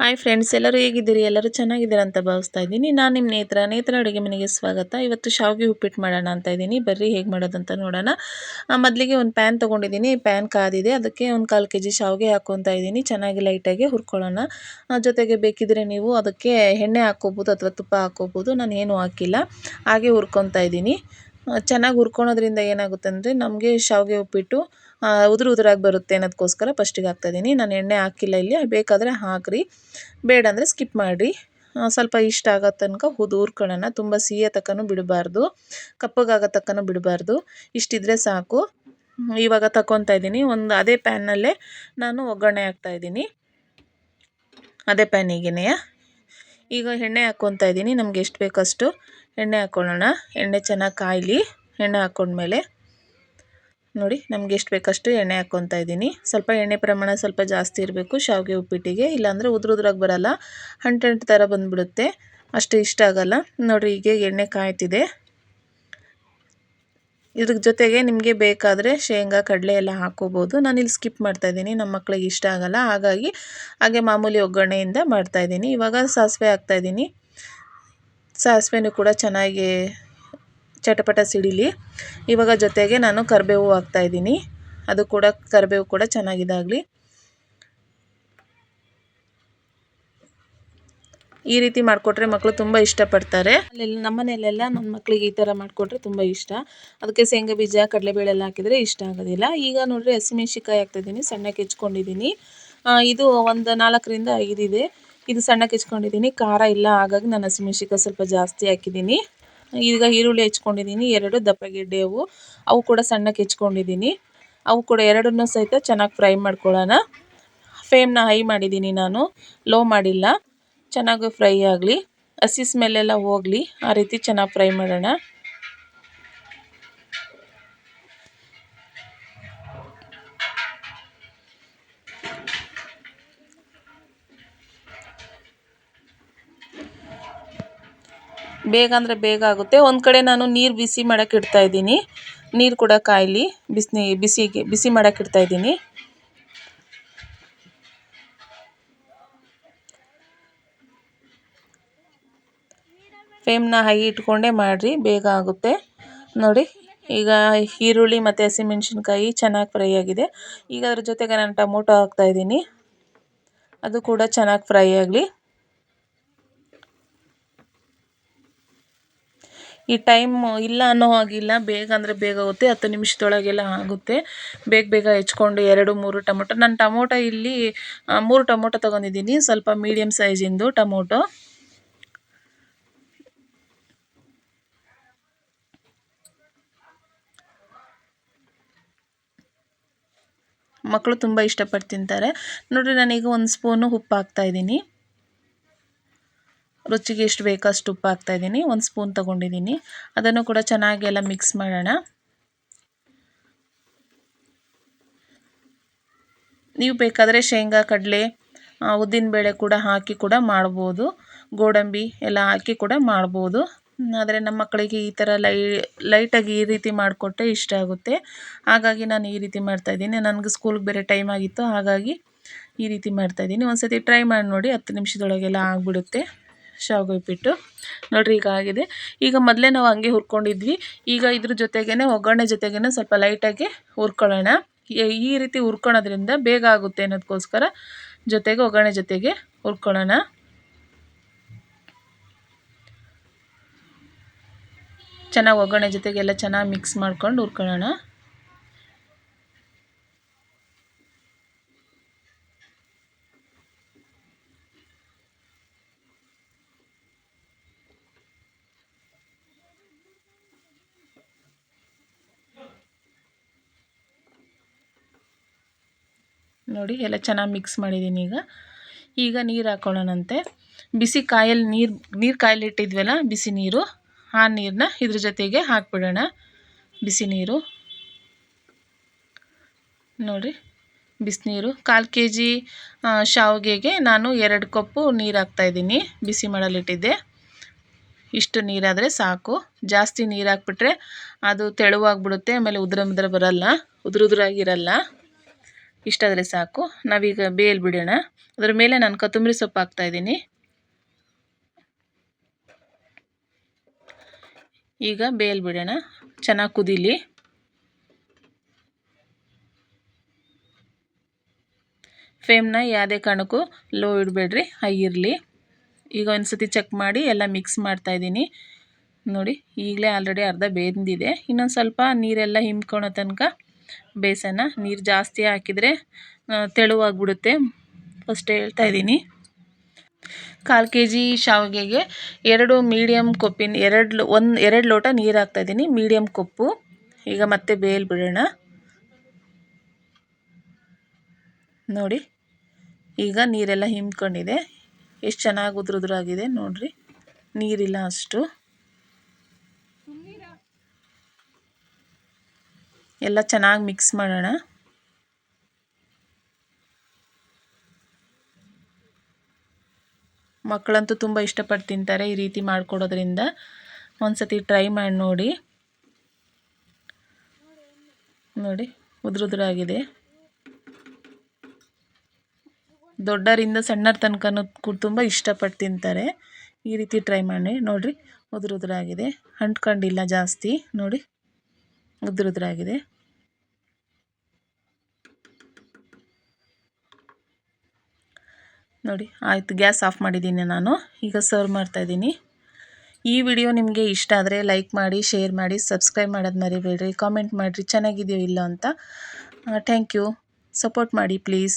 Hi friends ಎಲ್ಲರೂ ಹೇಗಿದ್ದೀರಿ? ಎಲ್ಲರೂ ಚೆನ್ನಾಗಿದ್ದೀರಾ ಅಂತ ಭಾವಿಸ್ತಾ ಇದ್ದೀನಿ. ನಾನು ನಿಮ್ಮ ನೇತ್ರ. ನೇತ್ರ ಅಡುಗೆ ಮನೆಗೆ ಸ್ವಾಗತ. ಇವತ್ತು ಶಾವಿಗೆ ಉಪ್ಪಿಟ್ಟು ಮಾಡೋಣ ಅಂತ ಇದ್ದೀನಿ. ಬರ್ರಿ, ಹೇಗೆ ಮಾಡೋದಂತ ನೋಡೋಣ. ಮೊದಲಿಗೆ ಒಂದು ಪ್ಯಾನ್ ತೊಗೊಂಡಿದ್ದೀನಿ. ಪ್ಯಾನ್ ಕಾದಿದೆ. ಅದಕ್ಕೆ ಒಂದು ಕಾಲು ಕೆ ಜಿ ಶಾವಿಗೆ ಹಾಕ್ಕೊತಾ ಇದ್ದೀನಿ. ಚೆನ್ನಾಗಿ ಲೈಟಾಗಿ ಹುರ್ಕೊಳ್ಳೋಣ. ಜೊತೆಗೆ ಬೇಕಿದ್ರೆ ನೀವು ಅದಕ್ಕೆ ಎಣ್ಣೆ ಹಾಕ್ಕೋಬೋದು ಅಥವಾ ತುಪ್ಪ ಹಾಕ್ಕೋಬೋದು. ನಾನು ಏನೂ ಹಾಕಿಲ್ಲ. ಹಾಗೆ ಹುರ್ಕೊತಾ ಇದ್ದೀನಿ. ಚೆನ್ನಾಗಿ ಹುರ್ಕೊಳೋದ್ರಿಂದ ಏನಾಗುತ್ತೆ ಅಂದರೆ ನಮಗೆ ಶಾವಿಗೆ ಉಪ್ಪಿಟ್ಟು ಉದುರು ಉದುರಾಗಿ ಬರುತ್ತೆ ಅನ್ನೋದಕ್ಕೋಸ್ಕರ ಫಸ್ಟಿಗೆ ಹಾಕ್ತಾಯಿದ್ದೀನಿ ನಾನು ಎಣ್ಣೆ ಹಾಕಿಲ್ಲ ಇಲ್ಲಿ. ಬೇಕಾದರೆ ಹಾಕ್ರಿ. ಬೇಡ ಅಂದರೆ ಸ್ಕಿಪ್ ಮಾಡಿರಿ. ಸ್ವಲ್ಪ ಇಷ್ಟ ಆಗೋ ತನಕ ಹುದು ಹುರ್ಕೊಳ್ಳೋಣ. ತುಂಬ ಸಿಹಿಯ ತಕ್ಕನೂ ಬಿಡಬಾರ್ದು. ಕಪ್ಪಗಾಗೋ ತಕ್ಕನೂ ಬಿಡಬಾರ್ದು. ಇಷ್ಟಿದ್ರೆ ಸಾಕು. ಇವಾಗ ತಗೊತಾ ಇದ್ದೀನಿ ಒಂದು ಅದೇ ಪ್ಯಾನ್ನಲ್ಲೇ ನಾನು ಒಗ್ಗರಣೆ ಹಾಕ್ತಾಯಿದ್ದೀನಿ ಅದೇ ಪ್ಯಾನಿಗೆನೇ ಈಗ ಎಣ್ಣೆ ಹಾಕ್ಕೊತಾ ಇದ್ದೀನಿ ನಮ್ಗೆ ಎಷ್ಟು ಬೇಕಷ್ಟು? ಎಣ್ಣೆ ಹಾಕ್ಕೊಳ್ಳೋಣ ಎಣ್ಣೆ ಚೆನ್ನಾಗಿ ಕಾಯಲಿ, ಎಣ್ಣೆ ಹಾಕ್ಕೊಂಡ್ಮೇಲೆ ನೋಡಿ ನಮ್ಗೆ ಎಷ್ಟು ಬೇಕಷ್ಟು ಎಣ್ಣೆ ಹಾಕ್ಕೊತಾ ಇದ್ದೀನಿ. ಸ್ವಲ್ಪ ಎಣ್ಣೆ ಪ್ರಮಾಣ ಸ್ವಲ್ಪ ಜಾಸ್ತಿ ಇರಬೇಕು, ಶಾವಿಗೆ ಉಪ್ಪಿಟ್ಟಿಗೆ. ಇಲ್ಲಾಂದರೆ ಉದ್ರುದ್ರಾಗಿ ಬರಲ್ಲ. ಹಂಟು ಹಂಟು ಥರ ಬಂದುಬಿಡುತ್ತೆ. ಅಷ್ಟು ಇಷ್ಟ ಆಗಲ್ಲ. ನೋಡಿರಿ ಹೀಗೆ ಎಣ್ಣೆ ಕಾಯ್ತಿದೆ. ಇದ್ರ ಜೊತೆಗೆ ನಿಮಗೆ ಬೇಕಾದರೆ ಶೇಂಗಾ, ಕಡಲೆ ಎಲ್ಲ ಹಾಕೋಬೋದು. ಇಲ್ಲಿ ಸ್ಕಿಪ್ ಮಾಡ್ತಾಯಿದ್ದೀನಿ ನಮ್ಮ ಮಕ್ಕಳಿಗೆ ಇಷ್ಟ ಆಗಲ್ಲ. ಹಾಗಾಗಿ ಹಾಗೆ ಮಾಮೂಲಿ ಒಗ್ಗರಣೆಯಿಂದ ಮಾಡ್ತಾಯಿದ್ದೀನಿ ಇವಾಗ ಸಾಸಿವೆ ಹಾಕ್ತಾಯಿದ್ದೀನಿ ಸಾಸಿವೆನೂ ಕೂಡ ಚೆನ್ನಾಗಿ ಚಟಪಟ ಸಿಡಿಲಿ. ಇವಾಗ ಜೊತೆಗೆ ನಾನು ಕರಿಬೇವು ಹಾಕ್ತಾಯಿದ್ದೀನಿ ಅದು ಕೂಡ ಕರಿಬೇವು ಕೂಡ ಚೆನ್ನಾಗಿದಾಗಲಿ. ಈ ರೀತಿ ಮಾಡಿಕೊಟ್ರೆ ಮಕ್ಕಳು ತುಂಬ ಇಷ್ಟಪಡ್ತಾರೆ. ಅಲ್ಲೆಲ್ಲ ನಮ್ಮ ಮನೆಯಲ್ಲೆಲ್ಲ ನನ್ನ ಮಕ್ಕಳಿಗೆ ಈ ಥರ ಮಾಡಿಕೊಟ್ರೆ ತುಂಬ ಇಷ್ಟ. ಅದಕ್ಕೆ ಶೇಂಗಾ ಬೀಜ ಕಡಲೆಬೇಳೆ ಎಲ್ಲ ಹಾಕಿದರೆ ಇಷ್ಟ ಆಗೋದಿಲ್ಲ. ಈಗ ನೋಡಿರಿ ಹಸಿಮೆಣ್ಸಿಕಾಯಿ ಹಾಕ್ತಿದ್ದೀನಿ ಸಣ್ಣಕ್ಕೆ ಹೆಚ್ಕೊಂಡಿದ್ದೀನಿ. ಇದು ಒಂದು ನಾಲ್ಕರಿಂದ ಐದಿದೆ. ಇದು ಸಣ್ಣಕ್ಕೆ ಹೆಚ್ಕೊಂಡಿದ್ದೀನಿ. ಖಾರ ಇಲ್ಲ, ಹಾಗಾಗಿ ನಾನು ಹಸಿಮೆಣ್ಸಿಕಾಯಿ ಸ್ವಲ್ಪ ಜಾಸ್ತಿ ಹಾಕಿದ್ದೀನಿ. ಈಗ ಈರುಳ್ಳಿ ಹೆಚ್ಕೊಂಡಿದ್ದೀನಿ, ಎರಡು ದಪ್ಪಗೆಡ್ಡೆ ಅವು ಅವು ಕೂಡ ಸಣ್ಣಕ್ಕೆ ಹೆಚ್ಕೊಂಡಿದ್ದೀನಿ. ಅವು ಕೂಡ ಎರಡನ್ನೂ ಸಹಿತ ಚೆನ್ನಾಗಿ ಫ್ರೈ ಮಾಡ್ಕೊಳ್ಳೋಣ. ಫ್ಲೇಮ್ನ ಹೈ ಮಾಡಿದ್ದೀನಿ ನಾನು. ಲೋ ಮಾಡಿಲ್ಲ. ಚೆನ್ನಾಗಿ ಫ್ರೈ ಆಗಲಿ. ಹಸಿ ಸ್ಮೆಲ್ಲೆಲ್ಲ ಹೋಗಲಿ. ಆ ರೀತಿ ಚೆನ್ನಾಗಿ ಫ್ರೈ ಮಾಡೋಣ. ಬೇಗ ಅಂದರೆ ಬೇಗ ಆಗುತ್ತೆ. ಒಂದು ಕಡೆ ನಾನು ನೀರು ಬಿಸಿ ಮಾಡೋಕೆ ಇಡ್ತಾ ಇದ್ದೀನಿ. ನೀರು ಕೂಡ ಕಾಯಲಿ. ಬಿಸಿ ಬಿಸಿಗೆ, ಬಿಸಿ ಮಾಡೋಕೆ ಇಡ್ತಾ ಇದ್ದೀನಿ. ಫ್ಲೇಮ್ನ ಹೈ ಇಟ್ಕೊಂಡೇ ಮಾಡಿರಿ, ಬೇಗ ಆಗುತ್ತೆ. ನೋಡಿ, ಈಗ ಈರುಳ್ಳಿ ಮತ್ತು ಹಸಿಮೆಣ್ಸಿನ್ಕಾಯಿ ಚೆನ್ನಾಗಿ ಫ್ರೈ ಆಗಿದೆ. ಈಗ ಅದ್ರ ಜೊತೆಗೆ ನಾನು ಟೊಮೊಟೊ ಹಾಕ್ತಾಯಿದ್ದೀನಿ ಅದು ಕೂಡ ಚೆನ್ನಾಗಿ ಫ್ರೈ ಆಗಲಿ. ಈ ಟೈಮ್ ಇಲ್ಲ ಅನ್ನೋ ಹಾಗಿಲ್ಲ. ಬೇಗ ಅಂದರೆ ಬೇಗ ಆಗುತ್ತೆ ಹತ್ತು ನಿಮಿಷದೊಳಗೆಲ್ಲ ಆಗುತ್ತೆ. ಬೇಗ ಬೇಗ ಹೆಚ್ಕೊಂಡು ಎರಡು, ಮೂರು ಟೊಮೊಟೊ. ನಾನು ಟೊಮೊಟೊ ಇಲ್ಲಿ ಮೂರು ಟೊಮೊಟೊ ತೊಗೊಂಡಿದ್ದೀನಿ. ಸ್ವಲ್ಪ ಮೀಡಿಯಮ್ ಸೈಜಿಂದು ಟೊಮೊಟೊ. ಮಕ್ಕಳು ತುಂಬ ಇಷ್ಟಪಟ್ಟು ತಿಂತಾರೆ. ನೋಡಿರಿ, ನಾನೀಗ ಒಂದು ಸ್ಪೂನು ಉಪ್ಪು ಹಾಕ್ತಾಯಿದ್ದೀನಿ ರುಚಿಗೆ ಎಷ್ಟು ಬೇಕೋ ಅಷ್ಟು ಉಪ್ಪು ಹಾಕ್ತಾಯಿದ್ದೀನಿ ಒಂದು ಸ್ಪೂನ್ ತೊಗೊಂಡಿದ್ದೀನಿ. ಅದನ್ನು ಕೂಡ ಚೆನ್ನಾಗಿ ಎಲ್ಲ ಮಿಕ್ಸ್ ಮಾಡೋಣ. ನೀವು ಬೇಕಾದರೆ ಶೇಂಗಾ, ಕಡಲೆ ಉದ್ದಿನಬೇಳೆ ಕೂಡ ಹಾಕಿ ಕೂಡ ಮಾಡ್ಬೋದು. ಗೋಡಂಬಿ ಎಲ್ಲ ಹಾಕಿ ಕೂಡ ಮಾಡ್ಬೋದು. ಆದರೆ ನಮ್ಮ ಮಕ್ಕಳಿಗೆ ಈ ಥರ ಲೈ, ಲೈಟಾಗಿ ಈ ರೀತಿ ಮಾಡಿಕೊಟ್ಟೆ ಇಷ್ಟ ಆಗುತ್ತೆ. ಹಾಗಾಗಿ ನಾನು ಈ ರೀತಿ ಮಾಡ್ತಾಯಿದ್ದೀನಿ ನನಗೆ ಸ್ಕೂಲ್ಗೆ ಬೇರೆ ಟೈಮ್ ಆಗಿತ್ತು. ಹಾಗಾಗಿ ಈ ರೀತಿ ಮಾಡ್ತಾಯಿದ್ದೀನಿ ಒಂದು ಸತಿ ಟ್ರೈ ಮಾಡಿ ನೋಡಿ. ಹತ್ತು ನಿಮಿಷದೊಳಗೆಲ್ಲ ಆಗಿಬಿಡುತ್ತೆ. ಶಾವಿಗೆ ನೋಡಿರಿ, ಈಗ ಆಗಿದೆ. ಈಗ ಮೊದಲೇ ನಾವು ಹಂಗೆ ಹುರ್ಕೊಂಡಿದ್ವಿ. ಈಗ ಇದ್ರ ಜೊತೆಗೇ ಒಗ್ಗರಣೆ ಜೊತೆಗೇ ಸ್ವಲ್ಪ ಲೈಟಾಗಿ ಹುರ್ಕೊಳ್ಳೋಣ. ಈ- ಈ ರೀತಿ ಹುರ್ಕೊಳೋದ್ರಿಂದ ಬೇಗ ಆಗುತ್ತೆ ಅನ್ನೋದಕ್ಕೋಸ್ಕರ ಜೊತೆಗೆ, ಒಗ್ಗರಣೆ ಜೊತೆಗೆ ಹುರ್ಕೊಳ್ಳೋಣ. ಚೆನ್ನಾಗಿ ಒಗ್ಗರಣೆ ಜೊತೆಗೆಲ್ಲ ಚೆನ್ನಾಗಿ ಮಿಕ್ಸ್ ಮಾಡ್ಕೊಂಡು ಹುರ್ಕೊಳ್ಳೋಣ. ನೋಡಿ ಎಲ್ಲ ಚೆನ್ನಾಗಿ ಮಿಕ್ಸ್ ಮಾಡಿದ್ದೀನಿ ಈಗ. ಈಗ ನೀರು ಹಾಕ್ಕೊಳ್ಳೋಣಂತೆ ಬಿಸಿ ಕಾಯಲ್ಲಿ ನೀರು ನೀರು ಕಾಯಲಿಟ್ಟಿದ್ವಲ್ಲ ಬಿಸಿ ನೀರು, ಆ ನೀರನ್ನ ಇದ್ರ ಜೊತೆಗೆ ಹಾಕ್ಬಿಡೋಣ. ಬಿಸಿ ನೀರು. ನೋಡಿ ಬಿಸಿನೀರು ಕಾಲು ಕೆ ಜಿ ಶಾವಿಗೆಗೆ ನಾನು ಎರಡು ಕಪ್ಪು ನೀರು ಹಾಕ್ತಾಯಿದ್ದೀನಿ ಬಿಸಿ ಮಾಡಲಿಟ್ಟಿದ್ದೆ. ಇಷ್ಟು ನೀರಾದರೆ ಸಾಕು. ಜಾಸ್ತಿ ನೀರು ಹಾಕ್ಬಿಟ್ರೆ ಅದು ತೆಳುವಾಗ್ಬಿಡುತ್ತೆ, ಆಮೇಲೆ ಉದ್ರ ಮುದ್ರ ಬರಲ್ಲ ಉದುರು ಉದುರಾಗಿರಲ್ಲ ಇಷ್ಟಾದರೆ ಸಾಕು. ನಾವೀಗ ಬೇಯಲು ಬಿಡೋಣ. ಅದರ ಮೇಲೆ ನಾನು ಕೊತ್ತಂಬರಿ ಸೊಪ್ಪು ಹಾಕ್ತಾ ಇದ್ದೀನಿ. ಈಗ ಬೇಯಲು ಬಿಡೋಣ. ಚೆನ್ನಾಗಿ ಕುದೀಲಿ. ಫ್ಲೇಮ್ನ ಯಾವುದೇ ಕಾರಣಕ್ಕೂ ಲೋ ಇಡಬೇಡ್ರಿ, ಹೈ ಇರಲಿ. ಈಗ ಒಂದು ಸತಿ ಚೆಕ್ ಮಾಡಿ ಎಲ್ಲ ಮಿಕ್ಸ್ ಮಾಡ್ತಾ ಇದ್ದೀನಿ. ನೋಡಿ, ಈಗಲೇ ಆಲ್ರೆಡಿ ಅರ್ಧ ಬೇಂದಿದೆ. ಇನ್ನೊಂದು ಸ್ವಲ್ಪ ನೀರೆಲ್ಲ ಹಿಂಬ್ಕೊಳೋ ತನಕ ಬೇಯಿಸೋಣ ನೀರು ಜಾಸ್ತಿ ಹಾಕಿದರೆ ತೆಳುವಾಗ್ಬಿಡುತ್ತೆ. ಫಸ್ಟ್ ಹೇಳ್ತಾ ಇದ್ದೀನಿ. ಕಾಲು ಕೆ ಜಿ ಶಾವಿಗೆಗೆ ಎರಡು ಮೀಡಿಯಮ್ ಕೊಪ್ಪಿನ, ಎರಡು ಒಂದು, ಎರಡು ಲೋಟ ನೀರು ಹಾಕ್ತಾಯಿದ್ದೀನಿ ಮೀಡಿಯಮ್ ಕೊಪ್ಪು, ಈಗ ಮತ್ತೆ ಬೇಲ್ ಬಿಡೋಣ ನೋಡಿ, ಈಗ ನೀರೆಲ್ಲ ಹಿಂಬ್ಕೊಂಡಿದೆ ಎಷ್ಟು ಚೆನ್ನಾಗಿ ಉದುರುದ್ರಾಗಿದೆ ನೋಡಿರಿ. ನೀರಿಲ್ಲ ಅಷ್ಟು. ಎಲ್ಲ ಚೆನ್ನಾಗಿ ಮಿಕ್ಸ್ ಮಾಡೋಣ. ಮಕ್ಕಳಂತೂ ತುಂಬ ಇಷ್ಟಪಟ್ಟು ತಿಂತಾರೆ ಈ ರೀತಿ ಮಾಡಿಕೊಡೋದ್ರಿಂದ. ಒಂದು ಸತಿ ಟ್ರೈ ಮಾಡಿ ನೋಡಿ. ನೋಡಿ ಉದುರುದ್ರಾಗಿದೆ ದೊಡ್ಡರಿಂದ ಸಣ್ಣರ ತನಕನೂ ತುಂಬ ಇಷ್ಟಪಟ್ಟು ತಿಂತಾರೆ. ಈ ರೀತಿ ಟ್ರೈ ಮಾಡಿ ನೋಡಿರಿ ಉದುರುದ್ರಾಗಿದೆ ಅಂಟ್ಕೊಂಡಿಲ್ಲ ಜಾಸ್ತಿ. ನೋಡಿ. ಉದುರುದ್ರಾಗಿದೆ ನೋಡಿ, ಆಯಿತು, ಗ್ಯಾಸ್ ಆಫ್ ಮಾಡಿದ್ದೀನಿ ನಾನು. ಈಗ ಸರ್ವ್ ಮಾಡ್ತಾಯಿದ್ದೀನಿ ಈ ವಿಡಿಯೋ ನಿಮಗೆ ಇಷ್ಟ ಆದರೆ ಲೈಕ್ ಮಾಡಿ, ಶೇರ್ ಮಾಡಿ, ಸಬ್ಸ್ಕ್ರೈಬ್ ಮಾಡೋದು ಮರಿಬೇಡ್ರಿ. ಕಾಮೆಂಟ್ ಮಾಡಿರಿ, ಚೆನ್ನಾಗಿದೆಯೋ ಇಲ್ಲ ಅಂತ. Thank you. ಸಪೋರ್ಟ್ ಮಾಡಿ, ಪ್ಲೀಸ್.